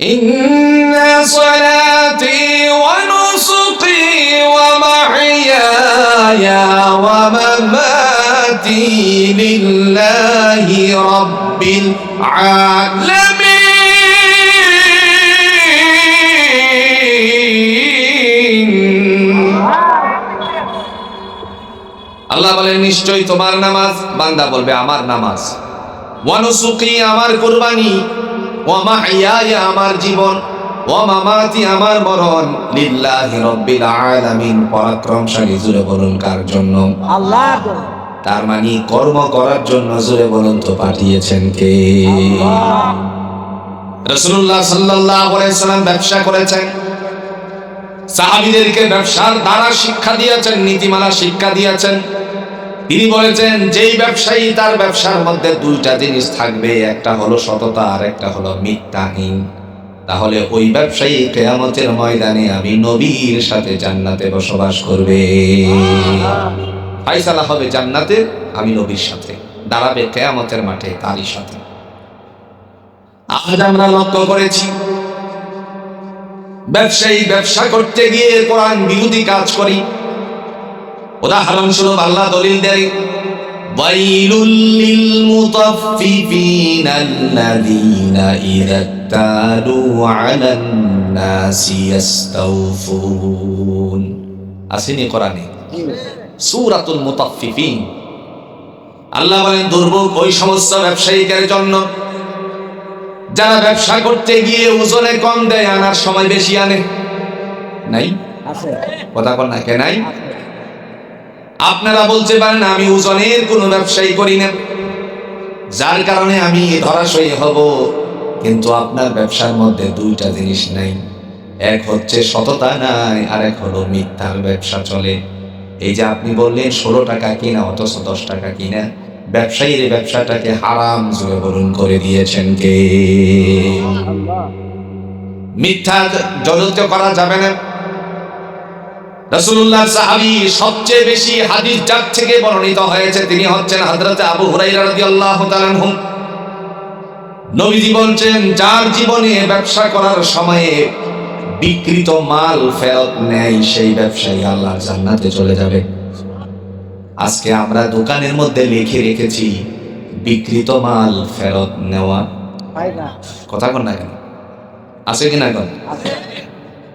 إن صلاتي ونسقي ومحياي ومماتي لله رب العالمين আল্লাহ বলেন নিশ্চয়ই তোমার নামাজ বান্দা বলবে আমার নামাজ ওয়ানুসুকি আমার কুরবানি ওয়া মাহইয়ায়া আমার জীবন ওয়া মামাতি আমার মরণ। লিল্লাহি রাব্বিল আলামিন পরাক্রমশালী জুড়ে বলুন কার জন্য? আল্লাহ। তার মানে কর্ম করার জন্য জুড়ে বলুন তো পাঠিয়েছেন কে? সাল্লাম ব্যবসা করেছেন। সাহাবীদেরকে ব্যবসার দ্বারা শিক্ষা দিয়েছেন নীতিমালা শিক্ষা দিয়েছেন। তিনি বলেছেন, যেই ব্যবসায়ী তার ব্যবসার মধ্যে দুইটা জিনিস থাকবে, একটা হলো সততা আর একটা হলো মিথ্যাহীন তাহলে ওই ব্যবসায়ী কেয়ামতের ময়দানে আমি নবীর সাথে জান্নাতে বসবাস করবে। ফাইসালা হবে জান্নাতে, আমি নবীর সাথে। দাঁড়াবে কেয়ামতের মাঠে তারই সাথে। আজ আমরা লক্ষ্য করেছি, ব্যবসায়ী ব্যবসা করতে গিয়ে কোরআন বিরোধী কাজ করি। উদাহরণস্বরূপ আল্লাহ দলিল দেয় ওয়াইলুল লিল মুতাফফিফিন আল্লাযীনা ইযা তালু আলান নাসি ইস্তাওফুন আসেনি কোরআনে? সূরাতুল মুতাফফিফিন। আল্লাহ বলেন দুর্ভোগ ওই সমস্ত ব্যবসায়ীদের জন্য যারা ব্যবসা করতে গিয়ে ওজনে কম দেয় আনার সময় বেশি আনে। নাই? কথা কন না কে নাই? আপনারা বলতে পারেন আমি ওজনের কোনো ব্যবসায়ী করি না। যার কারণে আমি ধরাশয়ী হব কিন্তু আপনার ব্যবসার মধ্যে দুইটা জিনিস নাই। এক হচ্ছে সততা নাই আর এক হলো মিথ্যার ব্যবসা চলে। এই যে আপনি বললেন ষোলো টাকা কিনা অথচ দশ টাকা কিনা ব্যবসায়ীর ব্যবসাটাকে হারাম জুড়ে বলুন করে দিয়েছেন কে? মিথ্যা জড়িত করা যাবে না। রাসূলুল্লাহ সাহাবী সবচেয়ে বেশি হাদিস যার থেকে বর্ণিত হয়েছে তিনি হচ্ছেন হযরত আবু হুরাইরা রাদিয়াল্লাহু তাআলা আনহু। নবীজি বলছেন যার জীবনে ব্যবসা করার সময়ে বিকৃত মাল ফেরত নেয় সেই ব্যবসায়ী আল্লাহর জান্নাতে চলে যাবে। আজকে আমরা দোকানের মধ্যে লিখে রেখেছি বিকৃত মাল ফেরত নেওয়া। কথা কন না কেন? আছে কিনা কন আছে।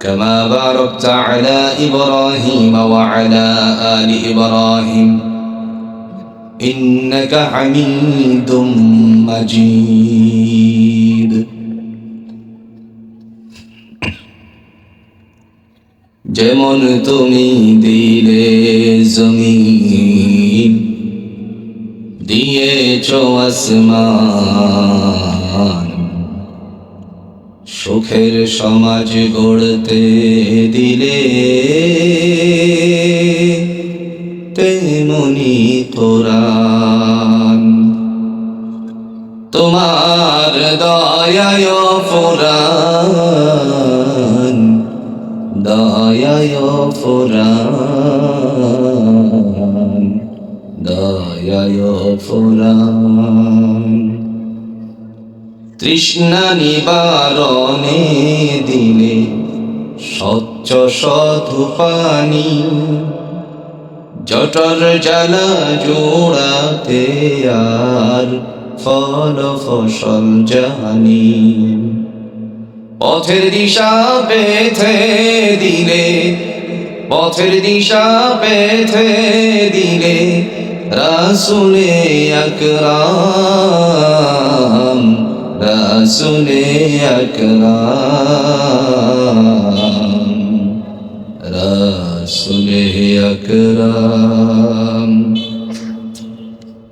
كما باركت على إبراهيم وعلى آل إبراهيم إنك حميد مجيد যেমন তুমি দিলে জমিন দিয়েছ আসমান সুখের সমাজ গড়তে দিলে তেমনি কোরআন তোমার দয়ায় ফুরান দয়ায় ফুরান দয়ায় ফুরান তৃষ্ণা নিবারণে দিলে স্বচ্ছ সধু পানি জটর জ্বালা জোড়াতে আর ফল ফসল জানি পথের দিশা পেথে দিলে, পথের দিশা পেথে দিলে রাসুলে আকরাম রাসুলে আকরাম রাসুলে আকরাম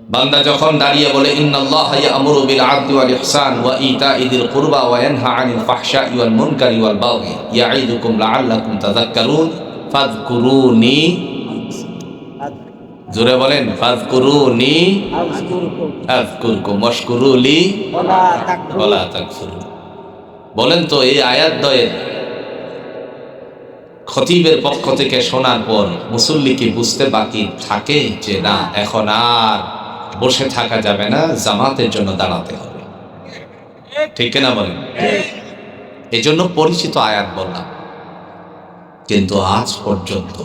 বান্দা যখন দাঁড়িয়ে বলে, ইন্নাল্লাহ ইয়ামুরু বিল আদলি ওয়াল ইহসান ওয়া ইতাই যিল কুরবা ওয়া ইয়ানহা আনিল ফাহশাই ওয়াল মুনকারি ওয়াল বাগি ইয়াইদুকুম লাআল্লাকুম তাযাক্কারুন ফাজকুরুনি জোরে বলেন ফাজকুরুনি আজকুরকুম ওয়াশকুরুলি ওয়ালা তাকফুরুন। বলেন তো এই আয়াত দয়ের খতিবের পক্ষ থেকে শোনার পর মুসল্লি কি বুঝতে বাকি থাকে যে না এখন আর বসে থাকা যাবে না জামাতের জন্য দাঁড়াতে হবে। ঠিক না বলেন? এই জন্য পরিচিত আয়াত বললাম। কিন্তু আজ পর্যন্ত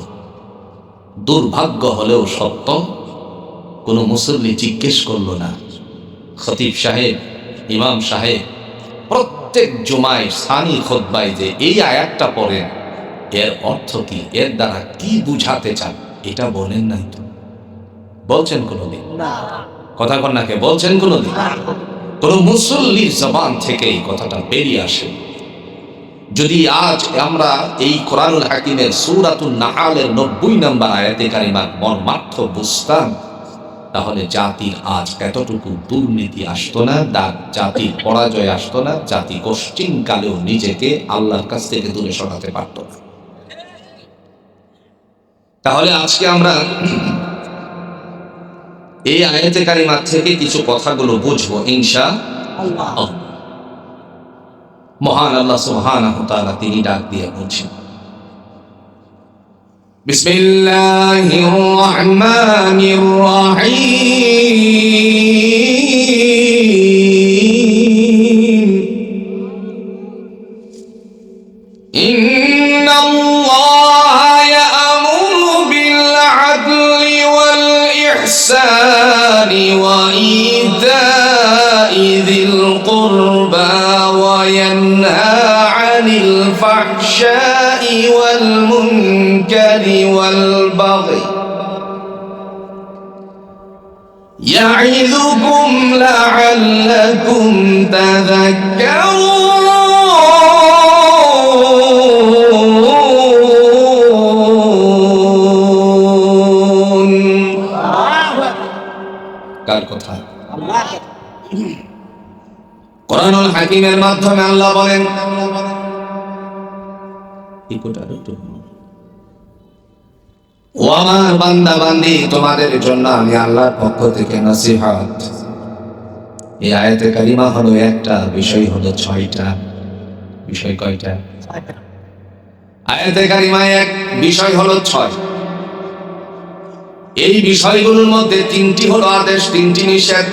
দুর্ভাগ্য হলেও সত্য কোনো মুসল্লি জিজ্ঞেস করল না। খতিব সাহেব ইমাম সাহেব প্রত্যেক জুমায় সানি খোদ্বায় যে এই আয়াতটা পড়েন এর অর্থ কি? এর দ্বারা কি বুঝাতে চান? এটা বলেন নাই তো। বলছেন কোনোদিন? কথা কন্যাকে বলছেন কোনোদিন? কোন মুসল্লির জবান থেকে এই কথাটা বেরিয়ে আসে। যদি আজ আমরা এই কোরআনুল হাকিমের সুরাতুল নাহালের নব্বই নম্বর আয়াতে কারিমার মর্মার্থ বুঝতাম, তাহলে জাতির আজ এতটুকু দুর্নীতি আসতো না জাতির পরাজয় আসতো না, জাতি কালেও নিজেকে আল্লাহর কাছ থেকে দূরে সরাতে পারত না তাহলে আজকে আমরা এই আয়াতে কারিমার থেকে কিছু কথাগুলো বুঝব, ইনশা আল্লাহ। মহান আল্লাহ সুবহানাহু ওয়া তাআলা তিনি ডাক দিয়ে বলছেন বিসমিল্লাহির রহমানির রহিম يعظكم لعلكم تذكرون কার কথা আল্লাহ কোরআনুল হাকিমের মাধ্যমে আল্লাহ বলেন ইকোটার একটু ও আমার বান্দা বান্দি তোমাদের জন্য আমি আল্লাহর পক্ষ থেকে নসিহত। এই আয়াতে কালিমা হলো একটা, বিষয় হলো ছয়টা। বিষয় কয়টা? আয়াতে কালিমায় এক, বিষয় হলো ছয়। এই বিষয়গুলোর মধ্যে তিনটি হলো আদেশ, তিনটি নিষেধ।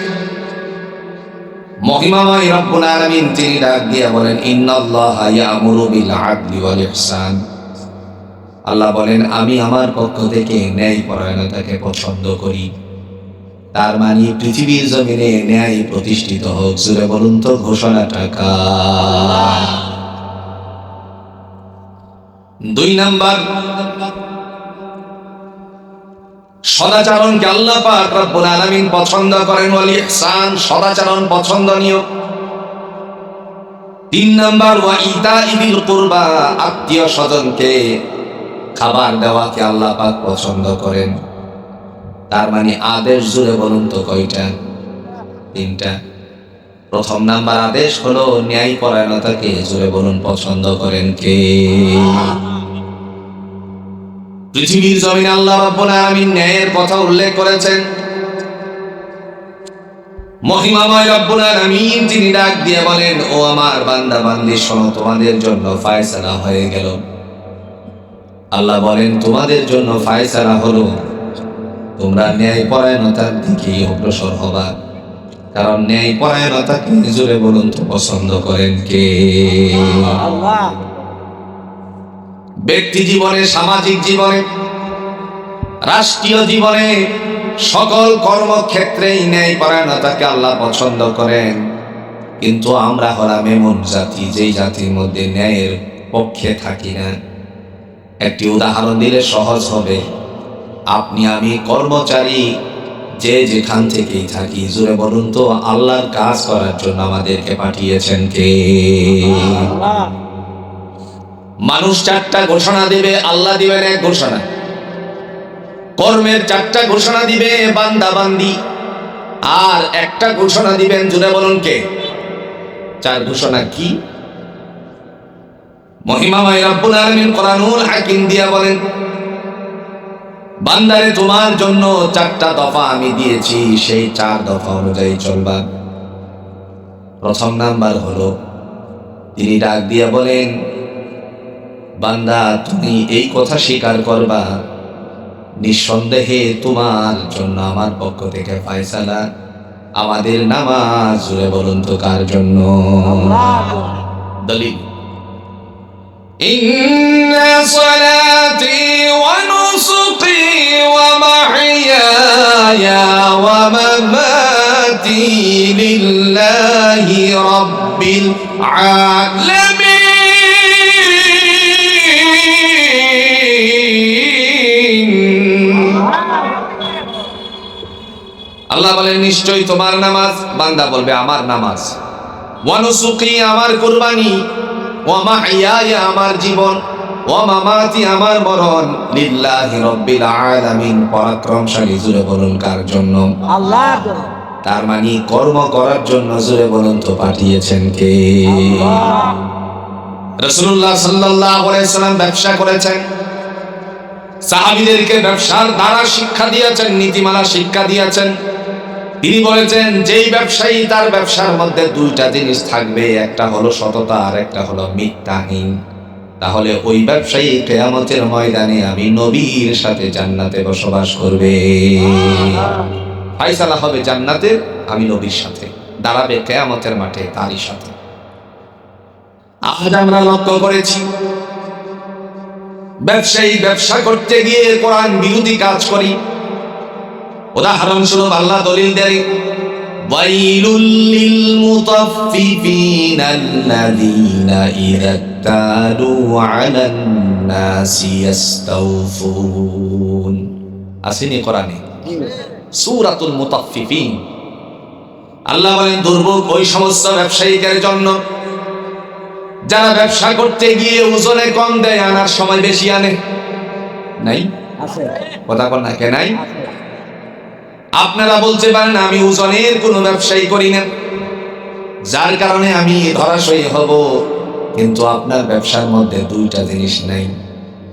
মহিমাময় রব্বুল আলামিন তিনি ডাক দিয়ে বলেন, ইন্নাল্লাহা ইয়ামুরু বিল আদলি ওয়াল ইহসান। আল্লাহ বলেন, আমি আমার পক্ষ থেকে ন্যায় পরায়ণতাকে পছন্দ করি। তার মানে পৃথিবীর জমিনে ন্যায় প্রতিষ্ঠিত হোক। জুড়ে বলুন তো, ঘোষণাটা কার? দুই নাম্বার, সদাচরণকে আল্লাহ পাক রব্বুল আলামিন পছন্দ করেন, ওয়াল ইহসান, সদাচরণ পছন্দনীয়। তিন নাম্বার, ওয়া ইতা ইবিল কুরবা, আত্মীয় স্বজনকে খাবার দেওয়াকে আল্লাহ পাক পছন্দ করেন। তার মানে আদেশ জুড়ে বলুন তো কয়টা? তিনটা। প্রথম নাম্বার আদেশ হলো ন্যায় পরায়ণতাকে জুড়ে বলুন পছন্দ করেন কে? পৃথিবীর জমিনে আল্লাহ আলামিন ন্যায়ের কথা উল্লেখ করেছেন। মহিমাময় রব্বুল আলামিন তিনি ডাক দিয়ে বলেন, ও আমার বান্দা বান্দি শোনো, তোমাদের জন্য ফায়সালা হয়ে গেল। আল্লাহ বলেন তোমাদের জন্য ফায়সালা হলো। তোমরা ন্যায় পরায়ণতার দিকে অগ্রসর হবা। কারণ ন্যায় পরায়ণতাকে জুড়ে বলুন তো পছন্দ করেন কে? ব্যক্তি জীবনে সামাজিক জীবনে রাষ্ট্রীয় জীবনে সকল কর্মক্ষেত্রেই ন্যায় পরায়ণতাকে আল্লাহ পছন্দ করেন। কিন্তু আমরা হলাম এমন জাতি যেই জাতির মধ্যে ন্যায়ের পক্ষে থাকি না। একটি উদাহরণ দিলে সহজ হবে। আপনি আমি কর্মচারী, যে যেখান থেকেই থাকি, জুড়ে বলুন তো, আল্লাহর কাজ করার জন্য আমাদেরকে পাঠিয়েছেন কে? মানুষ চারটা ঘোষণা দিবে, আল্লাহ দিবেন এক ঘোষণা। কর্মের চারটা ঘোষণা দিবে বান্দা বান্দি আর একটা ঘোষণা দিবেন, জুড়ে বলুন কে? চার ঘোষণা কি? মহিমাময় রব্বুল আলামিন কোরআনুল হাকিম দিয়া বলেন বান্দারে তোমার জন্য চারটা দফা আমি দিয়েছি সেই চার দফা অনুযায়ী চলবা। প্রথম নাম্বার হলো তিনি ডাক দিয়া বলেন বান্দা তুমি এই কথা স্বীকার করবা নিঃসন্দেহে তোমার জন্য আমার পক্ষ থেকে ফায়সালা আমাদের নামাজ জুড়ে বলুন তো কার জন্য? দলিল। إن صلاتي ونسقي ومحياي ومماتي لله رب العالمين আল্লাহ বলেন নিশ্চয়ই তোমার নামাজ বান্দা বলবে আমার নামাজ ওয়ানুসুকি আমার কুরবানি ওয়ামা আমার জীবন ওয়ামা মাতি আমার মরণ লিল্লাহি রাব্বিল আলামিন পরাক্রমশালী জুড়ে বলুন কার জন্য? আল্লাহ তার মানে কর্ম করার জন্য জুড়ে বলুন তো পাঠিয়েছেন কে? সাল্লাম ব্যবসা করেছেন। সাহাবীদেরকে ব্যবসার দ্বারা শিক্ষা দিয়েছেন নীতিমালা শিক্ষা দিয়েছেন। তিনি বলেছেন, যেই ব্যবসায়ী তার ব্যবসার মধ্যে দুইটা জিনিস থাকবে, একটা হলো সততা আর একটা হলো মিথ্যাহীন তাহলে ওই ব্যবসায়ী কেয়ামতের ময়দানে আমি নবীর সাথে জান্নাতে বসবাস করবে। ফাইসালা হবে জান্নাতের আমি নবীর সাথে। দাঁড়াবে কেয়ামতের মাঠে তারই সাথে। আজ আমরা লক্ষ্য করেছি, ব্যবসায়ী ব্যবসা করতে গিয়ে কোরআন বিরোধী কাজ করি। উদাহরণস্বরূপ আল্লাহ দলিল দেয় ওয়াইলুল লিল মুতাফফিফিন আল্লাযীনা ইযা তালু আলান নাসি ইস্তাওফুন আসেনি কোরআনে? সূরাতুল মুতাফফিফিন। আল্লাহ বলেন দুর্ভোগ ওই সমস্ত ব্যবসায়ীদের জন্য যারা ব্যবসা করতে গিয়ে ওজনে কম দেয় আনার সময় বেশি আনে। নাই? কথা কন না কে নাই? আপনারা বলতে পারেন, আমি ওজনের কোনো ব্যবসায়ী করি না। যার কারণে আমি ধরাশয়ী হব, কিন্তু আপনার ব্যবসার মধ্যে দুইটা জিনিস নাই।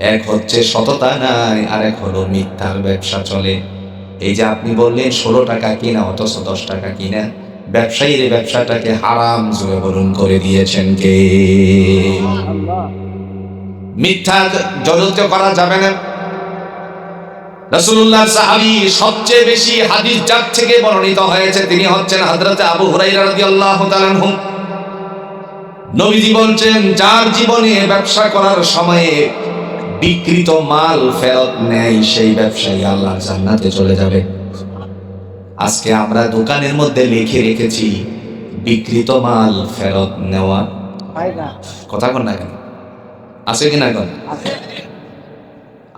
এক হচ্ছে সততা নাই, আর এক হলো মিথ্যার ব্যবসা চলে। এই যে আপনি বললেন, ষোলো টাকা কিনা, অথচ দশ টাকা কিনা, ব্যবসায়ীর ব্যবসাটাকে হারাম জুড়ে বরণ করে দিয়েছেন কে? মিথ্যা জড়িত করা যাবে না। রাসূলুল্লাহ সাহাবী সবচেয়ে বেশি হাদিস যার থেকে বর্ণিত হয়েছে তিনি হচ্ছেন হযরত আবু হুরায়রা রাদিয়াল্লাহু তাআলা আনহু। নবীজি বলছেন যার জীবনে ব্যবসা করার সময়ে বিকৃত মাল ফেরত নেয় সেই ব্যবসায়ী আল্লাহর জান্নাতে চলে যাবে। আজকে আমরা দোকানের মধ্যে লিখে রেখেছি বিকৃত মাল ফেরত নেওয়া। কথা কন না কেন? আছে কিনা কন আছে।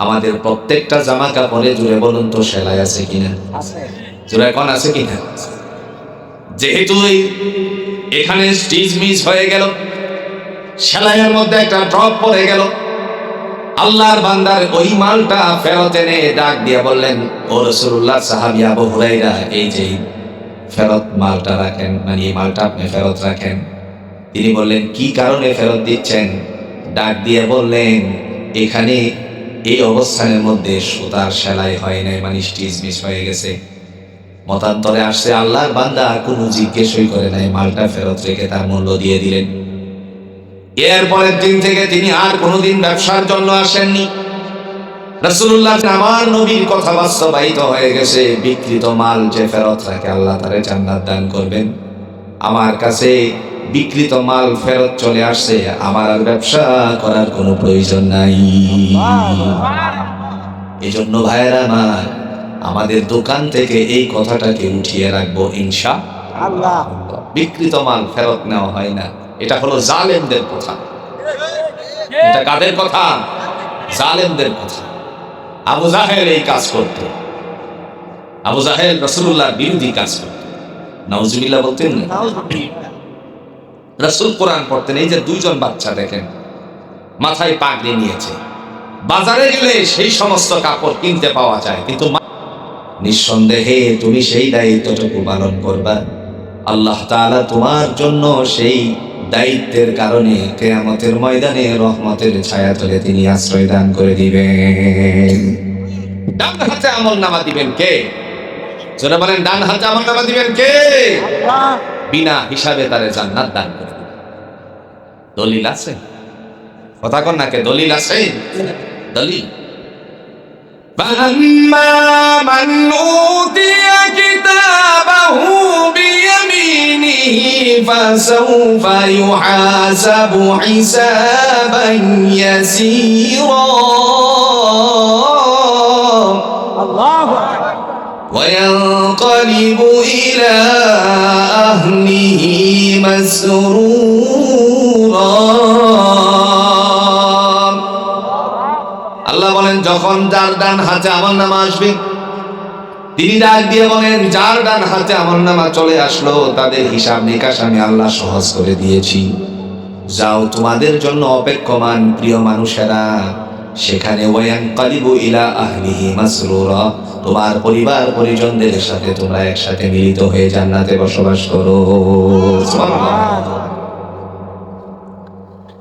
আমাদের প্রত্যেকটা জামা কাপড়ে জুড়ে বলুন তো সেলাই আছে কিনা? জোরে এখন আছে কিনা? যেহেতু এই এখানে স্টিচ মিস হয়ে গেল সেলাইয়ের মধ্যে একটা ড্রপ পড়ে গেল আল্লাহর বান্দার ওই মালটা ফেরত এনে ডাক দিয়ে বললেন ও রসুল্লাহ সাহাবি আবু হুরাইরা এই যে ফেরত মালটা রাখেন মানে এই মালটা আপনি ফেরত রাখেন। তিনি বললেন কি কারণে ফেরত দিচ্ছেন? ডাক দিয়ে বললেন এখানে এই অবস্থানের মধ্যে সুতার সেলাই হয় নাই মানে স্টিচ মিস হয়ে গেছে। মতান্তরে আসছে আল্লাহর বান্দা আর কোনো জিজ্ঞেসই করে নাই, মালটা ফেরত রেখে তার মূল্য দিয়ে দিলেন। এর পরের দিন থেকে তিনি আর কোনোদিন ব্যবসার জন্য আসেননি। আমার নবীর কথা বাস্তবায়িত হয়ে গেছে বিকৃত মাল যে ফেরত রাখে, আল্লাহ তারে জান্নাত দান করবেন। আমার কাছে বিকৃত মাল ফেরত চলে আসছে আমার আর ব্যবসা করার কোনো প্রয়োজন নাই। এজন্য ভাইয়েরা আমার আমাদের দোকান থেকে এই কথাটাকে উঠিয়ে রাখব ইনশা আল্লাহ। বিকৃত মাল ফেরত নেওয়া হয় না। এটা হলো জালেমদের কথা। এটা কাদের কথা? জালেমদের কথা। আবু জাহেল এই কাজ করত। আবু জাহেল রসুল্লাহ বিরোধী কাজ করত। নাউজুবিল্লাহ বলতেন না? রসুল কোরআন পড়তেন, এই যে দুইজন বাচ্চা দেখেন, মাথায় পাগড়ি নিয়েছে। বাজারে গেলে সেই সমস্ত কাপড় কিনতে পাওয়া যায়, কিন্তু নিঃসন্দেহে তুমি সেই দায়িত্বটুকু পালন করবা। আল্লাহ তাআলা তোমার জন্য সেই দায়িত্বের কারণে কেয়ামতের ময়দানে রহমতের ছায়া তলে তিনি আশ্রয় দান করে দিবেন। ডান হাতে আমল নামা দিবেন কে? বলেন, ডান হাতে আমল নামা দিবেন কে? আল্লাহ। বিনা হিসাবে তারে জান্নাত দান করে দিবেন দলিল আছে কথা কন নাকে দলিল আছে দলিল فأما من أوتي كتابه بيمينه فسوف يحاسب حسابا يسيرا আল্লাহ وينقلب إلى أهله مسرورا আল্লাহ বলেন যখন যার ডান হাতে আমার নামা আসবে তিনি ডাক দিয়ে বলেন যার ডান হাতে আমার নামা চলে আসলো তাদের হিসাব নিকাশ আমি আল্লাহ সহজ করে দিয়েছি যাও তোমাদের জন্য অপেক্ষমান প্রিয় মানুষেরা সেখানে ওয়ান কালিবু ইলা আহলিহি মাসরুরা তোমার পরিবার পরিজনদের সাথে তোমরা একসাথে মিলিত হয়ে জান্নাতে বসবাস করো।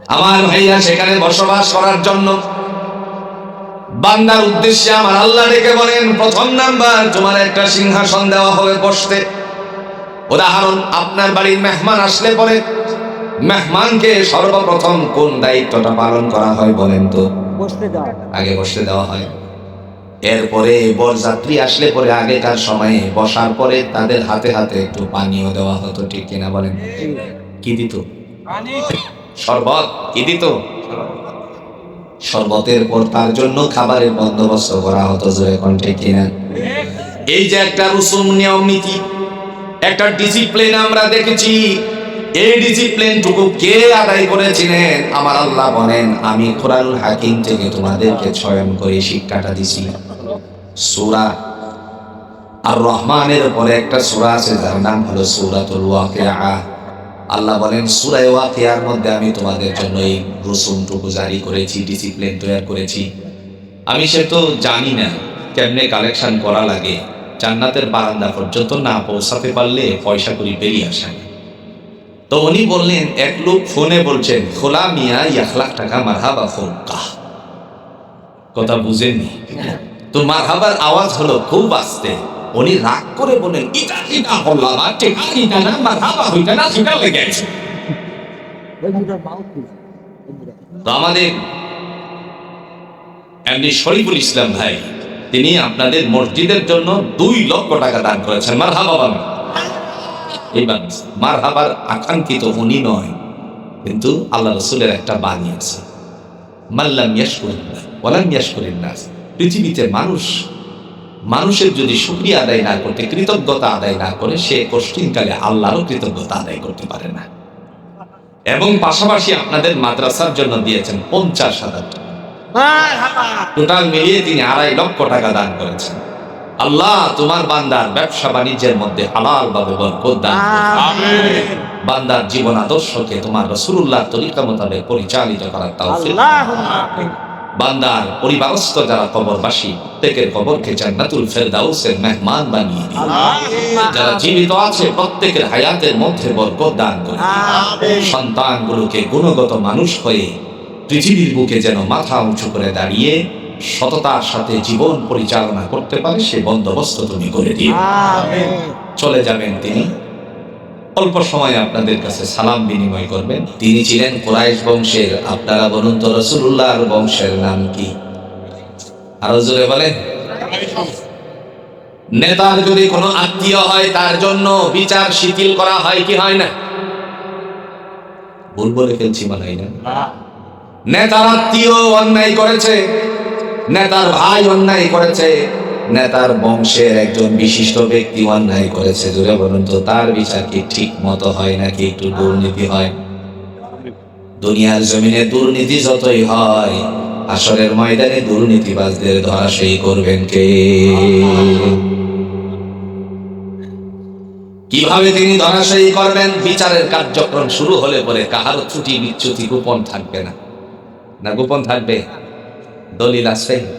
আমার ভাইয়া সেখানে বসবাস করার জন্য বান্দার উদ্দেশ্যে আমার আল্লাহ ডেকে বলেন প্রথম নাম্বার তোমার একটা সিংহাসন দেওয়া হবে বসতে। উদাহরণ আপনার বাড়ির মেহমান আসলে পরে মেহমানকে সর্বপ্রথম কোন দায়িত্বটা পালন করা হয় বলেন তো? আগে বসতে দেওয়া হয়। এরপরে বরযাত্রী আসলে পরে আগেকার সময়ে বসার পরে তাদের হাতে হাতে একটু পানীয় দেওয়া হতো, ঠিক কিনা বলেন? কি দিত? শরবত। কি দিত? শরবতের পর তার জন্য খাবারের বন্দোবস্ত করা হতো, জোরে কণ্ঠে কিনা? এই যে একটা রুসুম নিয়ম নীতি, একটা ডিসিপ্লিন আমরা দেখেছি। এই ডিসিপ্লিনটুকু কে আদায় করেছিলেন? আমার আল্লাহ বলেন, আমি কোরআনুল হাকিম থেকে তোমাদেরকে ছয়ন করে শিক্ষাটা দিছি। সূরা। আর রহমানের পরে একটা সুরা আছে, যার নাম হলো সূরাতুল ওয়াকিআ আল্লাহ বলেন সূরা ওয়াকিয়ার মধ্যে আমি তোমাদের জন্য এই রসুমটুকু জারি করেছি ডিসিপ্লিন তৈরি করেছি। আমি সে তো জানি না কেমনে কালেকশন করা লাগে। জান্নাতের বারান্দা পর্যন্ত না পৌঁছাতে পারলে পয়সা করি বেরিয়ে আসে তো উনি বললেন, এক লোক ফোনে বলছেন, খোলা মিয়া, এক লাখ টাকা মারহাবা ফোন কথা বুঝেননি। তো মারহাবার আওয়াজ হলো, খুব আস্তে। উনি রাগ করে বলেন ইটা ইটা হল্লা, বা টেকা ইটা না মারহাবা হইটা না, সেটা লেগে তো আমাদের এমনি শরীফুল ইসলাম ভাই, তিনি আপনাদের মসজিদের জন্য দুই লক্ষ টাকা দান করেছেন। মার হাবা বাবা এইবার মার হাবার আকাঙ্ক্ষিত উনি নয়, কিন্তু আল্লাহ রসুলের একটা বাণী আছে। মাল্লাম ইয়াশকুরিল্লাহ ওয়ালাম ইয়াশকুরিল্লাহ পৃথিবীতে মানুষ মানুষের যদি শুক্রিয়া আদায় না করতে কৃতজ্ঞতা আদায় না করে সে কষ্টিনকালে আল্লাহরও কৃতজ্ঞতা আদায় করতে পারে না। এবং পাশাপাশি আপনাদের মাদ্রাসার জন্য দিয়েছেন পঞ্চাশ হাজার টোটাল মিলিয়ে তিনি আড়াই লক্ষ টাকা দান করেছেন। আল্লাহ তোমার বান্দার ব্যবসা বাণিজ্যের মধ্যে হালাল ভাবে বরকত দান বান্দার জীবন আদর্শকে তোমার রসুল্লাহ তরিকা মোতাবেক পরিচালিত করার তৌফিক বান্দার পরিবারস্থ যারা কবরবাসী প্রত্যেকের কবরকে জান্নাতুল ফেরদাউসের মেহমান বানিয়ে দিন। যারা জীবিত আছে প্রত্যেকের হায়াতের মধ্যে বরকত দান করে সন্তানগুলোকে গুণগত মানুষ হয়ে পৃথিবীর বুকে যেন মাথা উঁচু করে দাঁড়িয়ে সততার সাথে জীবন পরিচালনা করতে পারে সে বন্দোবস্ত তুমি করে দিও। চলে যাবেন তিনি। অল্প সময় আপনাদের কাছে সালাম বিনিময় করবেন তিনি ছিলেন কোরাইশ বংশের, আপনারা বলুন তো রসুল্লাহর বংশের নাম কি? আরও জোরে বলেন। নেতার যদি কোনো আত্মীয় হয়, তার জন্য বিচার শিথিল করা হয় কি হয় না? ভুল বলে ফেলছি মনে না। নেতার আত্মীয় অন্যায় করেছে, নেতার ভাই অন্যায় করেছে নেতার বংশের একজন বিশিষ্ট ব্যক্তি অন্যায় করেছে। জুড়ে বলুন তো, তার বিচার কি ঠিক মতো হয় নাকি একটু দুর্নীতি হয়? দুনিয়ার জমিনে দুর্নীতি যতই হয়, আসরের ময়দানে দুর্নীতিবাজদের ধরাশয়ী করবেন কে? কীভাবে তিনি ধরাশয়ী করবেন? বিচারের কার্যক্রম শুরু হলে পরে কাহারও ত্রুটি বিচ্যুতি গোপন থাকবে না? না গোপন থাকবে? দলিল আছে?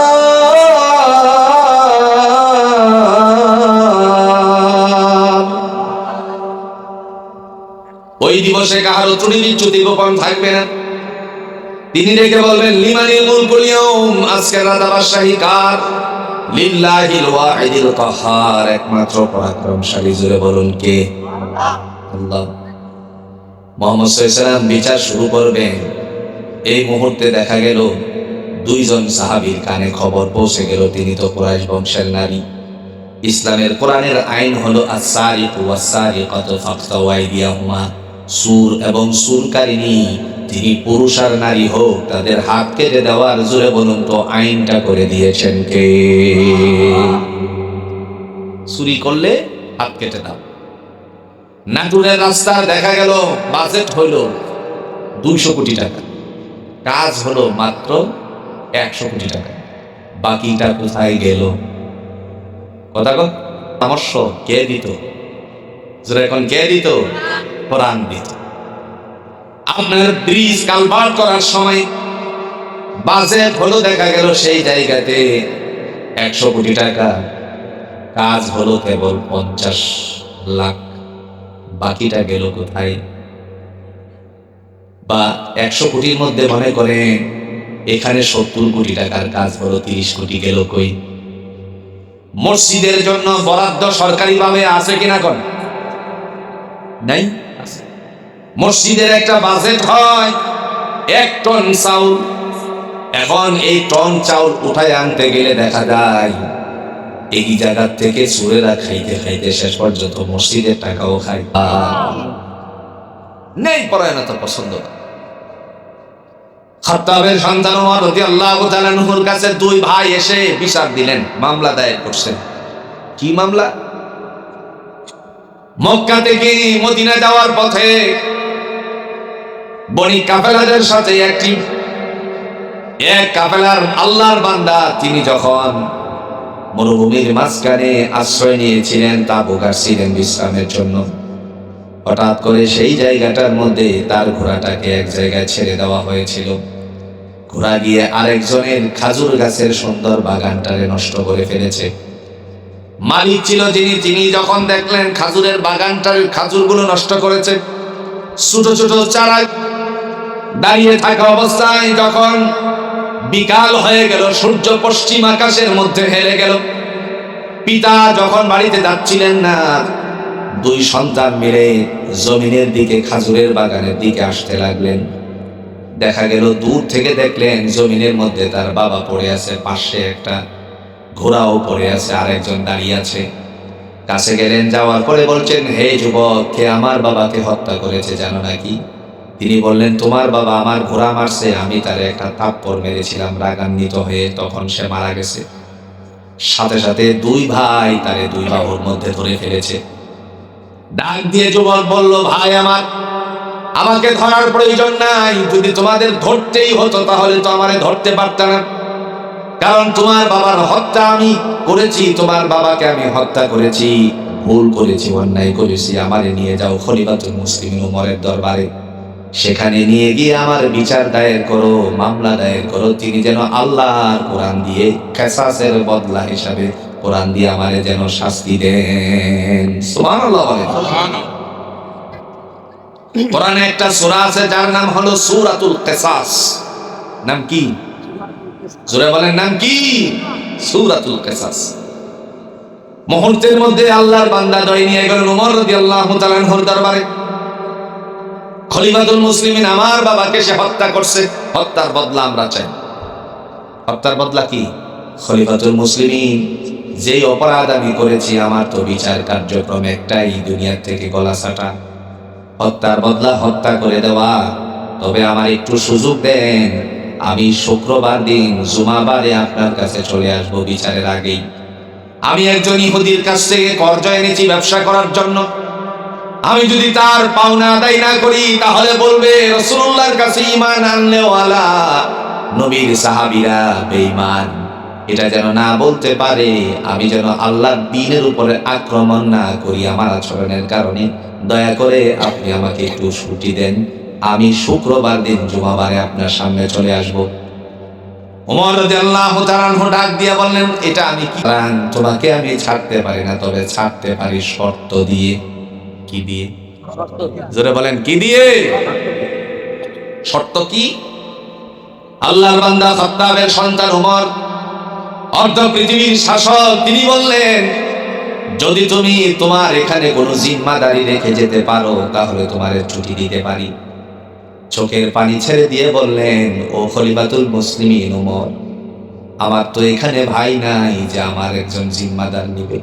ওই দিবসে কাহারও ত্রুটি বিচ্যুতি গোপন থাকবে না। তিনি রেখে বলবেন লিমানিল মুলকুল ইয়াউম আজকে রাজা বাদশাহী কার? লিল্লাহিল ওয়াহিদিল কাহার, একমাত্র পরাক্রমশালী জুড়ে বলুন কে? আল্লাহ। মোহাম্মদ সাল্লাল্লাহু বিচার শুরু করবেন। এই মুহূর্তে দেখা গেল, দুইজন সাহাবীর কানে খবর পৌঁছে গেল, তিনি তো কুরাইশ বংশের নারী। ইসলামের কোরআনের আইন হলো আসারিকু ওয়াসারিকাতু ফাকতাউ আইদিয়াহুমা সুর এবং সুরকারিনী তিনি পুরুষ আর নারী হোক, তাদের হাত কেটে দেওয়ার জোরে বলুন তো আইনটা করে দিয়েছেন কে? চুরি করলে হাত কেটে দাও। নাটুরের রাস্তা দেখা গেল, বাজেট হইল দুইশো কোটি টাকা। কাজ হলো মাত্র একশো কোটি টাকা। বাকিটা কোথায় গেল? কথা কন পরামর্শ কে দিত? এখন কে দিত? কোরআন দিত আপনার ব্রিজ কালভার্ট করার সময় বাজেট হলো দেখা গেল সেই জায়গাতে একশো কোটি টাকা। কাজ হলো কেবল পঞ্চাশ লাখ। বাকিটা গেল কোথায়? বা একশো কোটির মধ্যে মনে করেন, এখানে সত্তর কোটি টাকার কাজ হলো, তিরিশ কোটি গেল কই? মসজিদের জন্য বরাদ্দ সরকারি ভাবে আছে কিনা কোন? নাই। মসজিদের একটা বাজেট হয়, এক টন চাউল। এখন এই টন চাউল উঠায় আনতে গেলে দেখা যায়, এই জায়গার থেকে চুরেরা খাইতে খাইতে শেষ পর্যন্ত মসজিদের টাকাও খাই! নেই পরায়ণতা পছন্দ না। খাত্তাবের সন্তান ওমর কাছে দুই ভাই এসে বিচার দিলেন, মামলা দায়ের করছেন। কি মামলা? মক্কা থেকে মদিনা যাওয়ার পথে বনি কাফেলাদের সাথে একটি, এক কাফেলার আল্লাহর বান্দা, তিনি যখন মরুভূমির মাঝখানে আশ্রয় নিয়েছিলেন তা ছিলেন বিশ্রামের জন্য। হঠাৎ করে সেই জায়গাটার মধ্যে তার ঘোড়াটাকে এক জায়গায় ছেড়ে দেওয়া হয়েছিল। ঘোড়া গিয়ে আরেকজনের খাজুর গাছের সুন্দর বাগানটারে নষ্ট করে ফেলেছে। মালিক ছিল যিনি তিনি যখন দেখলেন খাজুরের বাগানটার খাজুরগুলো নষ্ট করেছে, ছোট ছোট চারা দাঁড়িয়ে থাকা অবস্থায় যখন বিকাল হয়ে গেল, সূর্য পশ্চিম আকাশের মধ্যে হেরে গেল। পিতা যখন বাড়িতে যাচ্ছিলেন না, দুই সন্তান মিলে জমিনের দিকে খাজুরের বাগানের দিকে আসতে লাগলেন। দেখা গেল, দূর থেকে দেখলেন জমিনের মধ্যে তার বাবা পড়ে আছে, পাশে একটা ঘোড়াও পড়ে আছে, আরেকজন দাঁড়িয়ে আছে। কাছে গেলেন, যাওয়ার পরে বলছেন, হে যুবক, কে আমার বাবাকে হত্যা করেছে জানো নাকি? তিনি বললেন, তোমার বাবা আমার ঘোড়া মারছে, আমি তারে একটা থাপ্পড় মেরেছিলাম, রাগান্বিত হয়ে তখন সে মারা গেছে। সাথে সাথে দুই ভাই তারে দুই বাহুর মধ্যে ধরে ফেলেছে। ডাক দিয়ে যুবক বলল, ভাই আমার, আমাকে ধরার প্রয়োজন নাই। যদি তোমাদের ধরতেই হতো, তাহলে তো আমারে ধরতে পারত না। কারণ তোমার বাবার হত্যা আমি করেছি তোমার বাবাকে আমি হত্যা করেছি ভুল করেছি অন্যায় করেছি। আমারে নিয়ে যাও খলিফাতুল মুসলিম উমরের দরবারে। সেখানে নিয়ে গিয়ে আমার বিচার দায়ের করো মামলা দায়ের করো। তিনি যেন আল্লাহর কোরআন দিয়ে কেসাসের বদলা হিসাবে কোরআন দিয়ে আমারে যেন শাস্তি দেন। কোরআনে একটা সূরা আছে যার নাম হলো সূরাতুল কিসাস। নাম কি? সূরা নাম কি? সূরাতুল কিসাস। মুহূর্তের মধ্যে আল্লাহর বান্দা নিয়ে গেলেন উমর রাদিয়াল্লাহু তাআলা আনহুর দরবারে। মুসলিমিন আমার বাবাকে সে হত্যা করছে, হত্যার বদলা আমরা চাই। হত্যার বদলা কি? মুসলিমিন, যেই অপরাধ আমি করেছি, আমার তো বিচার কার্যক্রম একটাই দুনিয়ার থেকে গলা ছাটা। হত্যার বদলা হত্যা করে দেওয়া, তবে আমার একটু সুযোগ দেন। আমি শুক্রবার দিন জুমাবারে আপনার কাছে চলে আসব বিচারের আগেই। আমি একজন ইহুদির কাছ থেকে কর্জ এনেছি ব্যবসা করার জন্য। আমি যদি তার পাওনা আদায় না করি, তাহলে বলবে রসুল্লাহর কাছে ইমান আনলেওয়ালা নবীর সাহাবীরা বেঈমান। এটা যেন না বলতে পারে, আমি যেন আল্লাহর দিনের উপরে আক্রমণ না করি আমার আচরণের কারণে। দয়া করে আপনি আমাকে একটু ছুটি দেন। আমি শুক্রবার দিন জুমাবারে আপনার সামনে চলে আসব। ওমর রাদিয়াল্লাহু তাআলা আনহু ডাক দিয়ে বললেন, এটা আমি কি? তোমাকে আমি ছাড়তে পারি না, তবে ছাড়তে পারি শর্ত দিয়ে। কি দিয়ে? জোরে বলেন, কি দিয়ে? শর্ত কি? আল্লাহর বান্দা খাত্তাবের সন্তান ওমর অর্ধ পৃথিবীর শাসক, তিনি বললেন, যদি তুমি তোমার এখানে কোনো জিম্মাদারি রেখে যেতে পারো, তাহলে তোমার ছুটি দিতে পারি। চোখের পানি ছেড়ে দিয়ে বললেন, ও খলিফাতুল মুসলিমিন ওমর আমার তো এখানে ভাই নাই যে আমার একজন জিম্মাদার নিবে।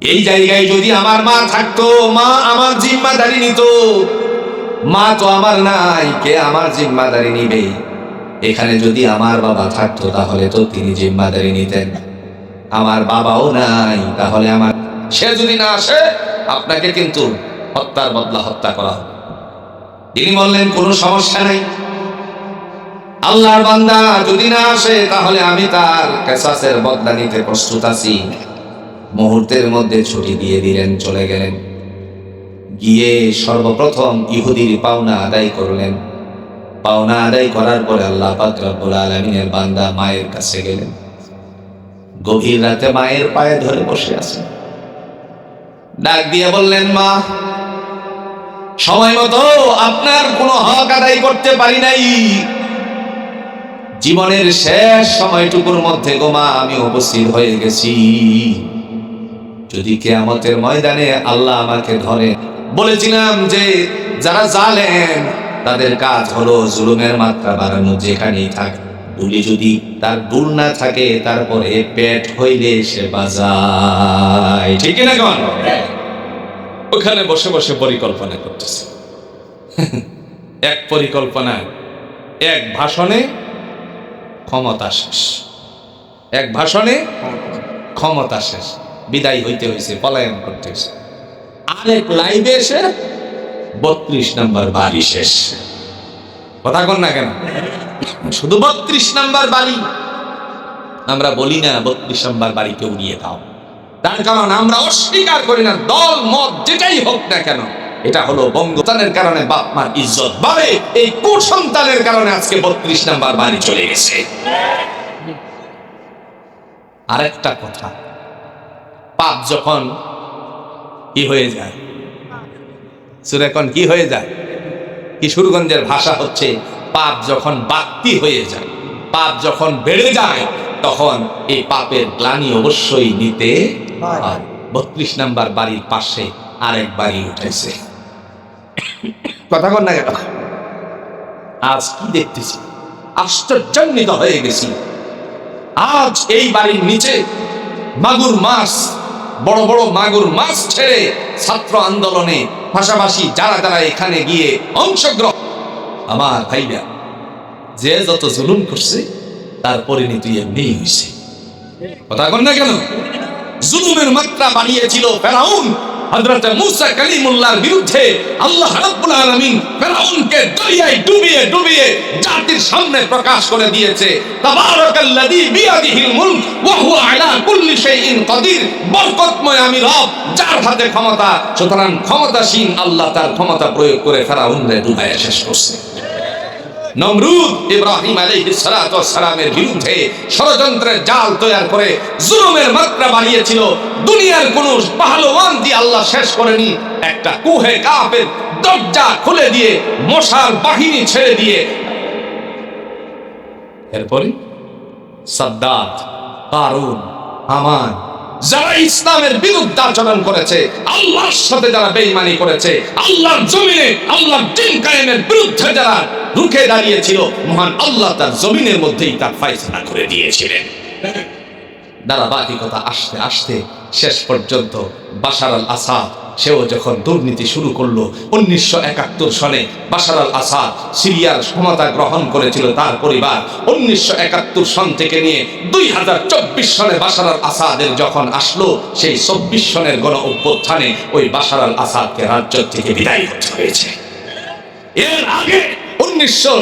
এই জায়গায় যদি আমার মা থাকতো, মা আমার জিম্মাদারি নিত। মা তো আমার নাই, কে আমার জিম্মাদারি নিবে? এখানে যদি আমার বাবা থাকতো, তাহলে তো তিনি জিম্মাদারি নিতেন। আমার বাবাও নাই, তাহলে আমার সে যদি না আসে, আপনাকে কিন্তু হত্যার বদলা হত্যা করা হবে। তিনি বললেন, কোনো সমস্যা নাই। আল্লাহর বান্দা যদি না আসে, তাহলে আমি তার কেসাসের বদলা নিতে প্রস্তুত আছি। মুহূর্তের মধ্যে ছুটি দিয়ে দিলেন, চলে গেলেন। গিয়ে সর্বপ্রথম ইহুদির পাওনা আদায় করলেন। পাওনা আদায় করার পরে আল্লাহ পাক রব্বুল আলামিনের বান্দা মায়ের কাছে গেলেন। গভীর রাতে মায়ের পায়ে ধরে বসে আছেন। ডাক দিয়ে বললেন, মা সময় মতো আপনার কোনো হক আদায় করতে পারি নাই। জীবনের শেষ সময়টুকুর মধ্যে গোমা আমি উপস্থিত হয়ে গেছি। যদি কেয়ামতের ময়দানে আল্লাহ আমাকে ধরে, বলেছিলাম যে যারা জালেন তাদের কাজ হলো জুলুমের মাত্রা বাড়ানো, যেখানেই থাক। দুলি যদি তার দুল না থাকে, তারপরে পেট হইলে সে বাজায়। ঠিক না কেমন ওখানে বসে বসে পরিকল্পনা করতেছে। এক পরিকল্পনায়, এক ভাষণে ক্ষমতা শেষ। এক ভাষণে ক্ষমতা শেষ। বিদায় হইতে হয়েছে পলায়ন করতে হয়েছে আরেক লাইভে এসে বত্রিশ নাম্বার বাড়ি শেষ। কথা কন না কেন? শুধু বত্রিশ নাম্বার বাড়ি। আমরা বলি না, বত্রিশ নাম্বার বাড়িকে উড়িয়ে দাও। তার কারণ আমরা অস্বীকার করি না, দল, মত, যেটাই হোক না কেন। এটা হলো বঙ্গতানের কারণে বাপ মার ইজ্জত। বাড়ে এই কুসন্তানের কারণে আজকে বত্রিশ নাম্বার বাড়ি চলে গেছে। আরেকটা কথা, পাপ যখন কি হয়ে যায়? সুর এখন কি হয়ে যায়? কিশোরগঞ্জের ভাষা হচ্ছে, পাপ যখন বাড়তি হয়ে যায়, পাপ যখন বেড়ে যায়, তখন এই পাপের গ্লানি অবশ্যই নিতে বত্রিশ নাম্বার বাড়ির পাশে আরেক বাড়ি উঠেছে। কথা কন না কেন? আজ কি দেখতেছি? আশ্চর্যান্বিত হয়ে গেছি। আজ এই বাড়ির নিচে মাগুর মাছ বড় বড় মাগুর মাছ ছেড়ে ছাত্র আন্দোলনে পাশাপাশি যারা যারা এখানে গিয়ে অংশগ্রহণ আমার ভাইরা যে যত জুলুম করছে তার পরিণতি এমনি হয়েছে। কথা কন না কেন? জুলুমের মাত্রা বাড়িয়েছিল ফেরাউন। হযরত মুসা কালিমুল্লাহর বিরুদ্ধে আল্লাহ রাব্বুল আলামিন ফেরাউনকে দরিয়ায় ডুবিয়ে ডুবিয়ে জাতির সামনে প্রকাশ করে দিয়েছে। তাবারাকাল্লাযী বিয়াদিহিল মুলক ওয়া হুয়া আলা কুল্লি শাইইন কাদির। বরকতময় আমি রব, যার হাতে ক্ষমতা। সুতরাং ক্ষমতাসীন আল্লাহ তার ক্ষমতা প্রয়োগ করে ফেরাউনকে ডুবাইয়া শেষ করছে। নমরুদ ইব্রাহিম আলাইহিস সালাতু ওয়াস সালামের বিরুদ্ধে ষড়যন্ত্রের জাল তৈরি করে জুলুমের মাত্রা বাড়িয়েছিল। দুনিয়ার কোন পাহলওয়ান দিয়ে আল্লাহ শেষ করেনি। একটা কুহে কাপের দরজা খুলে দিয়ে মশার বাহিনী ছেড়ে দিয়ে এরপরে সাদ্দাত কারুন হামান যারা ইসলামের বিরুদ্ধে আচরণ করেছে, আল্লাহর সাথে যারা বেইমানি করেছে, আল্লাহর জমিনে, আল্লাহর দিন কায়েমের বিরুদ্ধে যারা রুখে দাঁড়িয়েছিল, মহান আল্লাহ তার জমিনের মধ্যেই তার ফাইসলা করে দিয়েছিলেন। ধারাবাহিকতা আসতে আসতে শেষ পর্যন্ত বাশার আল আসাদ, সেও যখন দুর্নীতি শুরু করল, উনিশশো একাত্তর সনে বাশার আল আসাদ সিরিয়ার ক্ষমতা গ্রহণ করেছিল তার পরিবার। উনিশশো একাত্তর সন থেকে নিয়ে দুই হাজার চব্বিশ সনে বাশার আল আসাদের যখন আসলো, সেই চব্বিশ সনের গণ অভ্যুত্থানে ওই বাশার আল আসাদকে রাজ্য থেকে বিদায় করতে হয়েছে। এর আগে উনিশশো